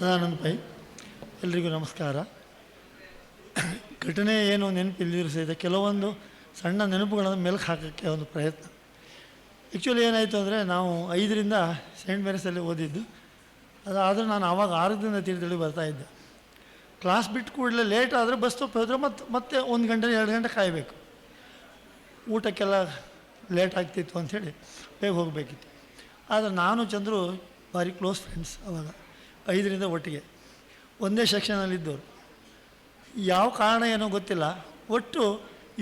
Sadananda pi ಎಲ್ರಿಗೂ ನಮಸ್ಕಾರ. ಘಟನೆ ಏನು ನೆನಪಿಲ್ಲದಿರು ಸಹಿತ ಕೆಲವೊಂದು ಸಣ್ಣ ನೆನಪುಗಳನ್ನು ಮೆಲುಕು ಹಾಕೋಕ್ಕೆ ಒಂದು ಪ್ರಯತ್ನ. ಆ್ಯಕ್ಚುಲಿ ಏನಾಯಿತು ಅಂದರೆ ನಾವು ಐದರಿಂದ ಸೆಂಟ್ ಮೇರಿಸಲ್ಲಿ ಓದಿದ್ದು. ಅದಾದರೂ ನಾನು ಆವಾಗ ಆರರಿಂದ ಬರ್ತಾ ಬರ್ತಾಯಿದ್ದೆ ಕ್ಲಾಸ್ ಬಿಟ್ಟು ಕೂಡಲೇ ಲೇಟ್ ಆದರೆ ಬಸ್ ಸ್ಟಾಪ್ ಹೋದರೆ ಮತ್ತೆ ಮತ್ತೆ ಒಂದು ಗಂಟೆ ಎರಡು ಗಂಟೆ ಕಾಯಬೇಕು. ಊಟಕ್ಕೆಲ್ಲ ಲೇಟ್ ಆಗ್ತಿತ್ತು ಅಂಥೇಳಿ ಬೇಗ ಹೋಗಬೇಕಿತ್ತು. ಆದರೆ ನಾನು ಚಂದ್ರು ಭಾರಿ ಕ್ಲೋಸ್ ಫ್ರೆಂಡ್ಸ್ ಅವಾಗ. ಐದರಿಂದ ಒಟ್ಟಿಗೆ. ಒಂದೇ ಸೆಕ್ಷನಲ್ಲಿದ್ದವರು. ಯಾವ ಕಾರಣ ಏನೋ ಗೊತ್ತಿಲ್ಲ. ಒಟ್ಟು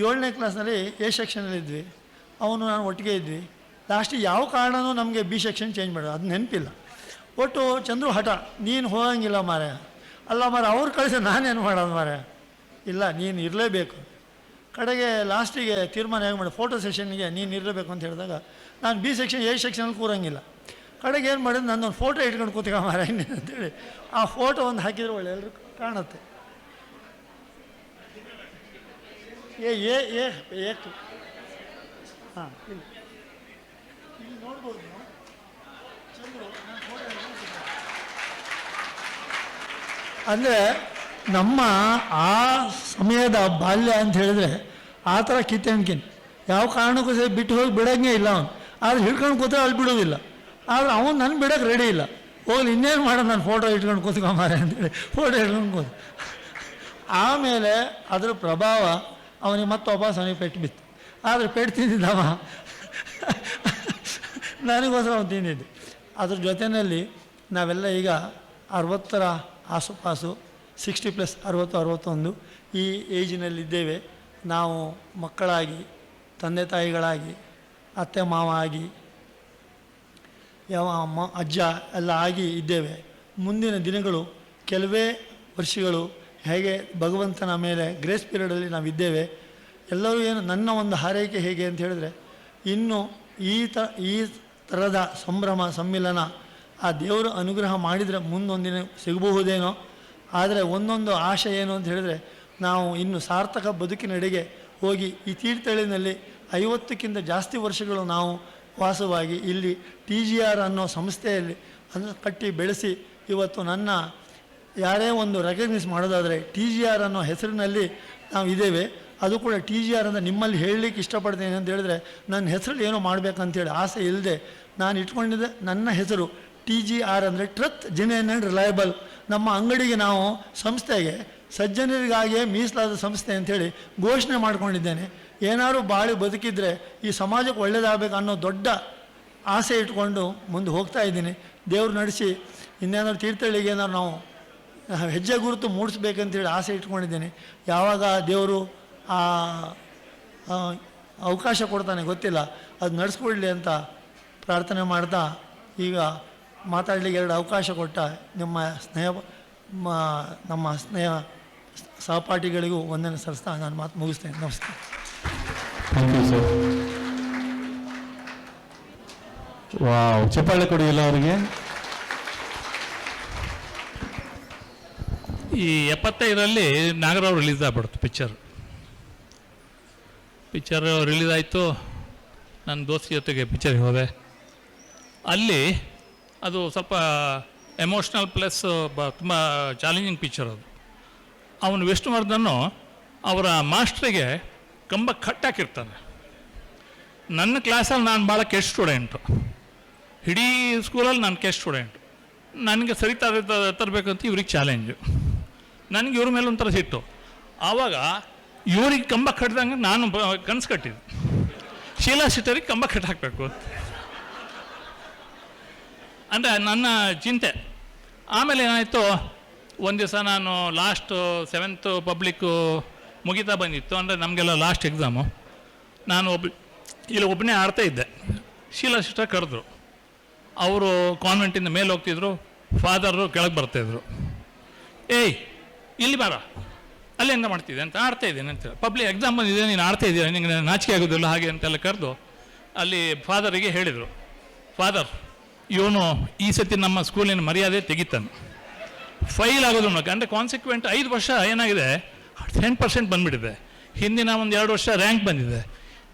ಏಳನೇ ಕ್ಲಾಸ್ನಲ್ಲಿ ಎ ಸೆಕ್ಷನಲ್ಲಿದ್ವಿ ಅವನು ನಾನು ಒಟ್ಟಿಗೆ ಇದ್ವಿ. ಲಾಸ್ಟಿಗೆ ಯಾವ ಕಾರಣನೂ ನಮಗೆ ಬಿ ಸೆಕ್ಷನ್ ಚೇಂಜ್ ಮಾಡೋದು ಅದು ನೆನಪಿಲ್ಲ. ಒಟ್ಟು ಚಂದ್ರು ಹಠ, ನೀನು ಹೋಗಂಗಿಲ್ಲ ಮಾರೆ ಅಲ್ಲ ಮಾರೆ ಅವ್ರು ಕಳಿಸಿ ನಾನೇನು ಮಾಡೋದು ಮಾರೆ ಇಲ್ಲ, ನೀನು ಇರಲೇಬೇಕು. ಕಡೆಗೆ ಲಾಸ್ಟಿಗೆ ತೀರ್ಮಾನ ಹೇಗೆ ಮಾಡಿ, ಫೋಟೋ ಸೆಷನ್ಗೆ ನೀನು ಇರಲೇಬೇಕು ಅಂತ ಹೇಳಿದಾಗ, ನಾನು ಬಿ ಸೆಕ್ಷನ್, ಎ ಸೆಕ್ಷನಲ್ಲಿ ಕೂರಂಗಿಲ್ಲ. ಕಡೆಗೆ ಏನು ಮಾಡಿದ್ರು ನನ್ನೊಂದು ಫೋಟೋ ಇಟ್ಕೊಂಡು ಕೂತ್ಕ ಮಾರ ಅಂತೇಳಿ ಆ ಫೋಟೋ ಒಂದು ಹಾಕಿದ್ರೆ ಒಳ್ಳೆ ಎಲ್ಲರೂ ಕಾಣುತ್ತೆ. ಏ ಏ ಏ ಏಕೆ ಹಾಂ, ಇಲ್ಲ. ಇಲ್ಲಿ ನೋಡ್ಬೋದು ಅಂದರೆ ನಮ್ಮ ಆ ಸಮಯದ ಬಾಲ್ಯ ಅಂತ ಹೇಳಿದ್ರೆ ಆ ಥರ ಕಿತ್ತೆಣ್ಕಿನ್. ಯಾವ ಕಾರಣಕ್ಕೂ ಸರಿ ಬಿಟ್ಟು ಹೋಗಿ ಬಿಡೋಂಗೆ ಇಲ್ಲ ಅವನು. ಆದ್ರೆ ಹಿಡ್ಕೊಂಡು ಕೂತ್ರೆ ಅಲ್ಲಿ ಬಿಡೋದಿಲ್ಲ ಆದ್ರೆ ಅವನು ನನ್ನ ಬಿಡೋಕೆ ರೆಡಿ ಇಲ್ಲ. ಹೋಗಲಿ, ಇನ್ನೇನು ಮಾಡ, ನಾನು ಫೋಟೋ ಇಟ್ಕೊಂಡು ಕೂತ್ಕೊಂಬಾರೆ ಅಂತೇಳಿ ಫೋಟೋ ಇಟ್ಕೊಂಡು ಕೂತು ಆಮೇಲೆ ಅದರ ಪ್ರಭಾವ ಅವನಿಗೆ ಮತ್ತೆ ವಾಪಸ್ ಅವನಿಗೆ ಪೆಟ್ಟು ಬಿತ್ತು. ಆದರೆ ಪೆಟ್ಟು ತಿಂದಿದ್ದವ. ನನಗೋಸ್ಕರ ಅವನು ತಿಂದಿದ್ದು. ಅದ್ರ ಜೊತೆಯಲ್ಲಿ ನಾವೆಲ್ಲ ಈಗ ಅರವತ್ತರ ಆಸುಪಾಸು ಸಿಕ್ಸ್ಟಿ ಪ್ಲಸ್ ಅರವತ್ತು, ಅರವತ್ತೊಂದು ಈ ಏಜಿನಲ್ಲಿದ್ದೇವೆ ನಾವು ಮಕ್ಕಳಾಗಿ, ತಂದೆ ತಾಯಿಗಳಾಗಿ, ಅತ್ತೆ ಮಾವ ಆಗಿ ಯಾವ ಅಮ್ಮ, ಅಜ್ಜ ಎಲ್ಲ ಆಗಿ ಇದ್ದೇವೆ. ಮುಂದಿನ ದಿನಗಳು ಕೆಲವೇ ವರ್ಷಗಳು ಹೇಗೆ ಭಗವಂತನ ಮೇಲೆ ಗ್ರೇಸ್ ಪೀರಿಯಡಲ್ಲಿ ನಾವಿದ್ದೇವೆ ಎಲ್ಲರೂ ಏನು ನನ್ನ ಒಂದು ಹಾರೈಕೆ ಹೇಗೆ ಅಂತ ಹೇಳಿದ್ರೆ, ಇನ್ನು ಈ ತ, ಈ ಥರದ ಸಂಭ್ರಮ, ಸಮ್ಮಿಲನ ಆ ದೇವರು ಅನುಗ್ರಹ ಮಾಡಿದರೆ ಮುಂದೊಂದಿನ ಸಿಗಬಹುದೇನೋ. ಆದರೆ ಒಂದೊಂದು ಆಶೆ ಏನು ಅಂತ ಹೇಳಿದರೆ, ನಾವು ಇನ್ನು ಸಾರ್ಥಕ ಬದುಕಿನೆಡೆಗೆ ಹೋಗಿ ಈ ತೀರ್ಥಹಳ್ಳಿನಲ್ಲಿ ಐವತ್ತಕ್ಕಿಂತ ಜಾಸ್ತಿ ವರ್ಷಗಳು ನಾವು ವಾಸವಾಗಿ ಇಲ್ಲಿ ಟಿ ಜಿ ಆರ್ ಅನ್ನೋ ಸಂಸ್ಥೆಯಲ್ಲಿ ಅದನ್ನು ಕಟ್ಟಿ ಬೆಳೆಸಿ ಇವತ್ತು ನನ್ನ ಯಾರೇ ಒಂದು ರೆಕಗ್ನೈಸ್ ಮಾಡೋದಾದರೆ ಟಿ ಜಿ ಆರ್ ಅನ್ನೋ ಹೆಸರಿನಲ್ಲಿ ನಾವು ಇದ್ದೇವೆ. ಅದು ಕೂಡ ಟಿ ಜಿ ಆರ್ ಅಂತ ನಿಮ್ಮಲ್ಲಿ ಹೇಳಲಿಕ್ಕೆ ಇಷ್ಟಪಡ್ತೇನೆ ಅಂತ ಹೇಳಿದ್ರೆ ನನ್ನ ಹೆಸರಲ್ಲಿ ಏನೋ ಮಾಡಬೇಕಂತೇಳಿ ಆಸೆ ಇಲ್ಲದೆ ನಾನು ಇಟ್ಕೊಂಡಿದ್ದೆ. ನನ್ನ ಹೆಸರು ಟಿ ಜಿ ಆರ್ ಅಂದರೆ ಟ್ರತ್ ಜೆನ್ಯನ್ ಆ್ಯಂಡ್ ರಿಲಯಬಲ್. ನಮ್ಮ ಅಂಗಡಿಗೆ ನಾವು ಸಂಸ್ಥೆಗೆ ಸಜ್ಜನರಿಗಾಗಿಯೇ ಮೀಸಲಾದ ಸಂಸ್ಥೆ ಅಂಥೇಳಿ ಘೋಷಣೆ ಮಾಡ್ಕೊಂಡಿದ್ದೇನೆ. ಏನಾದ್ರು ಬಾಳಿ ಬದುಕಿದ್ರೆ ಈ ಸಮಾಜಕ್ಕೆ ಒಳ್ಳೇದಾಗಬೇಕು ಅನ್ನೋ ದೊಡ್ಡ ಆಸೆ ಇಟ್ಕೊಂಡು ಮುಂದೆ ಹೋಗ್ತಾ ಇದ್ದೀನಿ. ದೇವ್ರು ನಡೆಸಿ ಇನ್ನೇನಾದ್ರು ತೀರ್ಥಹಳ್ಳಿಗೆ ಏನಾದ್ರು ನಾವು ಹೆಜ್ಜೆ ಗುರುತು ಮೂಡಿಸ್ಬೇಕಂತೇಳಿ ಆಸೆ ಇಟ್ಕೊಂಡಿದ್ದೀನಿ. ಯಾವಾಗ ದೇವರು ಆ ಅವಕಾಶ ಕೊಡ್ತಾನೆ ಗೊತ್ತಿಲ್ಲ. ಅದು ನಡೆಸ್ಕೊಡ್ಲಿ ಅಂತ ಪ್ರಾರ್ಥನೆ ಮಾಡ್ತಾ ಈಗ ಮಾತಾಡಲಿಕ್ಕೆ ಎರಡು ಅವಕಾಶ ಕೊಟ್ಟ ನಿಮ್ಮ ಸ್ನೇಹ ನಮ್ಮ ಸ್ನೇಹ ಸಹಪಾಠಿಗಳಿಗೂ ವಂದನೆ ಸರಿಸ್ತಾ ನಾನು ಮಾತು ಮುಗಿಸ್ತೇನೆ. ನಮಸ್ಕಾರ. ಥ್ಯಾಂಕ್ ಯು ಸರ್ ವಾವ್ ಚಪ್ಪಾಳೆ ಕೊಡಿ ಎಲ್ಲ ಅವರಿಗೆ? ಈ ಎಪ್ಪತ್ತೈದರಲ್ಲಿ ನಾಗರಾವ್ ರಿಲೀಸ್ ಆಗ್ಬಿಡ್ತು ಪಿಕ್ಚರ್ ಪಿಕ್ಚರ್ ರಿಲೀಸ್ ಆಯಿತು ನನ್ನ ದೋಸ್ತಿ ಜೊತೆಗೆ ಪಿಕ್ಚರ್ಗೆ ಹೋದೆ. ಅಲ್ಲಿ ಅದು ಸ್ವಲ್ಪ ಎಮೋಷ್ನಲ್ ಪ್ಲಸ್ ಬ ತುಂಬ ಚಾಲೆಂಜಿಂಗ್ ಪಿಕ್ಚರ್ ಅದು. ಅವನು ವಿಷ್ಣುವರ್ಧನ್ನು ಅವರ ಮಾಸ್ಟ್ರಿಗೆ ಕಂಬ ಕಟ್ಟಾಕಿರ್ತಾನೆ. ನನ್ನ ಕ್ಲಾಸಲ್ಲಿ ನಾನು ಭಾಳ ಕೆಸ್ಟ್ ಸ್ಟೂಡೆಂಟು ಇಡೀ ಸ್ಕೂಲಲ್ಲಿ ನಾನು ಕೆಸ್ಟ್ ಸ್ಟೂಡೆಂಟು ನನಗೆ ಸರಿತಾ ತರಬೇಕಂತ ಇವ್ರಿಗೆ ಚಾಲೆಂಜು ನನಗೆ ಇವ್ರ ಮೇಲೆ ಒಂಥರ ಸಿಟ್ಟು. ಆವಾಗ ಇವ್ರಿಗೆ ಕಂಬ ಕಟ್ಟಿದಂಗೆ ನಾನು ಕನಸು ಕಟ್ಟಿದ್ದು. ಶೀಲಾ ಸಿಟ್ಟರಿಗೆ ಕಂಬ ಕಟ್ಟಾಕಬೇಕು. ಅಂದರೆ ನನ್ನ ಚಿಂತೆ. ಆಮೇಲೆ ಏನಾಯಿತು? ಒಂದು ದಿವಸ ನಾನು ಲಾಸ್ಟು ಸೆವೆಂತು ಪಬ್ಲಿಕ್ಕು ಮುಗಿತಾ ಬಂದಿತ್ತು. ಅಂದರೆ ನಮಗೆಲ್ಲ ಲಾಸ್ಟ್ ಎಕ್ಸಾಮು ನಾನು ಒಬ್ಬ ಇಲ್ಲಿ ಒಬ್ಬನೇ ಆಡ್ತಾ ಇದ್ದೆ. ಶೀಲಾ ಸಿಸ್ಟರ್ ಕರೆದ್ರು. ಅವರು ಕಾನ್ವೆಂಟಿಂದ ಮೇಲೆ ಹೋಗ್ತಿದ್ರು. ಫಾದರು ಕೆಳಗೆ ಬರ್ತಾಯಿದ್ರು ಏಯ್, ಇಲ್ಲಿ ಬಾರ. ಅಲ್ಲಿ ಎಂತ ಮಾಡ್ತಿದ್ದೆ? ಅಂತ ಆಡ್ತಾ ಇದ್ದೀನಿ ಅಂತ ಪಬ್ಲಿಕ್ ಎಕ್ಸಾಮ್ ಬಂದಿದೆ, ನೀನು ಆಡ್ತಾ ಇದ್ದೀಯ ನಿಂಗೆ ನಾಚಿಕೆ ಆಗೋದಿಲ್ಲ ಹಾಗೆ ಅಂತೆಲ್ಲ ಕರೆದು ಅಲ್ಲಿ ಫಾದರಿಗೆ ಹೇಳಿದರು. ಫಾದರ್ ಇವನು ಈ ಸತಿ ನಮ್ಮ ಸ್ಕೂಲಿನ ಮರ್ಯಾದೆ ತೆಗಿತಾನೆ. ಫೈಲ್ ಆಗೋದು ನೋಡಕ್ಕೆ ಅಂದರೆ ಕಾನ್ಸಿಕ್ವೆಂಟ್ ಐದು ವರ್ಷ ಏನಾಗಿದೆ? ಟೆನ್ ಪರ್ಸೆಂಟ್ ಬಂದುಬಿಟ್ಟಿದೆ. ಹಿಂದಿನ ಒಂದು ಎರಡು ವರ್ಷ ರ್ಯಾಂಕ್ ಬಂದಿದೆ.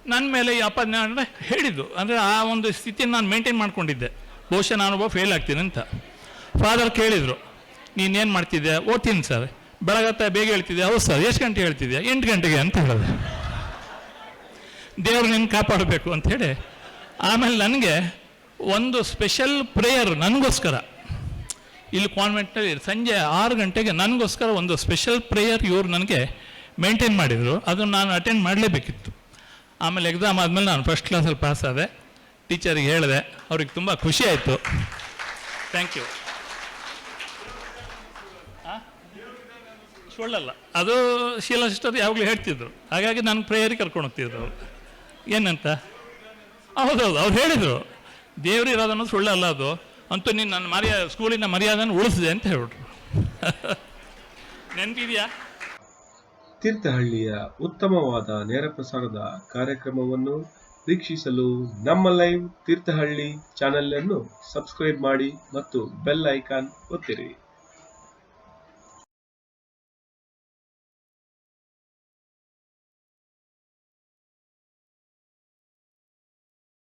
ನನ್ನ ಮೇಲೆ ಈ ಅಪ್ಪ ಅಂದರೆ ಹೇಳಿದ್ದು. ಅಂದರೆ ಆ ಒಂದು ಸ್ಥಿತಿಯನ್ನು ನಾನು ಮೇಂಟೈನ್ ಮಾಡ್ಕೊಂಡಿದ್ದೆ. ಬಹುಶಃ ನಾನೊಬ್ಬ ಫೇಲ್ ಆಗ್ತೀನಿ ಅಂತ. ಫಾದರ್ ಕೇಳಿದರು ನೀನೇನು ಮಾಡ್ತಿದ್ದೆ ಓದ್ತೀನಿ ಸರ್ ಬೆಳಗತ್ತ ಬೇಗ ಹೇಳ್ತಿದ್ದೆ ಹೌದು ಸರ್ ಎಷ್ಟು ಗಂಟೆ ಹೇಳ್ತಿದ್ದೆ ಎಂಟು ಗಂಟೆಗೆ ಅಂತ ಹೇಳಿದೆ. ದೇವರು ನಿನ್ನ ಕಾಪಾಡಬೇಕು ಅಂಥೇಳಿ ಆಮೇಲೆ ನನಗೆ ಒಂದು ಸ್ಪೆಷಲ್ ಪ್ರೇಯರ್ ನನಗೋಸ್ಕರ ಇಲ್ಲಿ ಕಾನ್ವೆಂಟ್ನಲ್ಲಿ ಸಂಜೆ ಆರು ಗಂಟೆಗೆ ನನಗೋಸ್ಕರ ಒಂದು ಸ್ಪೆಷಲ್ ಪ್ರೇಯರ್ ಇವರು ನನಗೆ ಮೇಂಟೈನ್ ಮಾಡಿದರು. ಅದನ್ನು ನಾನು ಅಟೆಂಡ್ ಮಾಡಲೇಬೇಕಿತ್ತು. ಆಮೇಲೆ ಎಕ್ಸಾಮ್ ಆದಮೇಲೆ ನಾನು ಫಸ್ಟ್ ಕ್ಲಾಸಲ್ಲಿ ಪಾಸ್ ಆದೆ. ಟೀಚರಿಗೆ ಹೇಳಿದೆ, ಅವ್ರಿಗೆ ತುಂಬ ಖುಷಿ ಆಯಿತು. ಥ್ಯಾಂಕ್ ಯು ಸುಳ್ಳಲ್ಲ. ಅದು ಶೀಲಾ ಸಿಸ್ಟರ್ ಯಾವಾಗಲೂ ಹೇಳ್ತಿದ್ರು. ಹಾಗಾಗಿ ನಾನು ಪ್ರೇಯರಿಗೆ ಕರ್ಕೊಂಡು ಹೋಗ್ತಿದ್ರು. ಅವರು ಏನಂತ? ಹೌದೌದು, ಅವ್ರು ಹೇಳಿದರು. ದೇವ್ರು ಸುಳ್ಳಲ್ಲ ಅದು. ಅಂತೂ ನೀನು ನನ್ನ ಮರ್ಯಾ, ಸ್ಕೂಲಿನ ಮರ್ಯಾದನ್ನು ಉಳಿಸಿದೆ ಅಂತ ಹೇಳ್ಬಿಟ್ರು. ನೆನಪಿದೆಯಾ? ತೀರ್ಥಹಳ್ಳಿಯ ಉತ್ತಮವಾದ ನೇರ ಪ್ರಸಾರದ ಕಾರ್ಯಕ್ರಮವನ್ನು ವೀಕ್ಷಿಸಲು ನಮ್ಮ ಲೈವ್ ತೀರ್ಥಹಳ್ಳಿ ಚಾನೆಲ್ ಅನ್ನು ಸಬ್ಸ್ಕ್ರೈಬ್ ಮಾಡಿ ಮತ್ತು ಬೆಲ್ ಐಕಾನ್ ಒತ್ತಿರಿ.